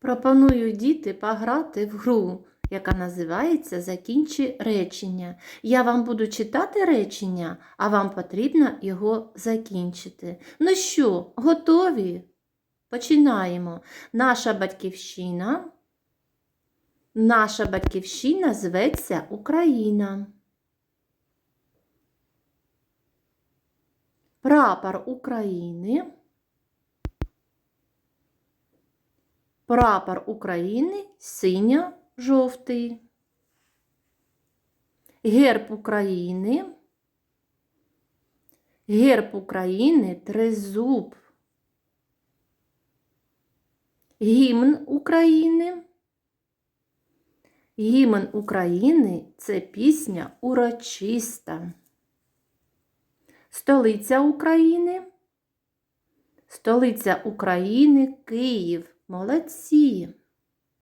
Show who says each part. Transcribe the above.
Speaker 1: Пропоную діти пограти в гру, яка називається Закінчи речення. Я вам буду читати речення, а вам потрібно його закінчити. Ну що, готові? Починаємо. Наша батьківщина. Наша батьківщина зветься Україна. Прапор України. Прапор України синьо-жовтий. Герб України. Герб України тризуб. Гімн України. Гімн України це пісня урочиста. Столиця України. Столиця України Київ. Молодці.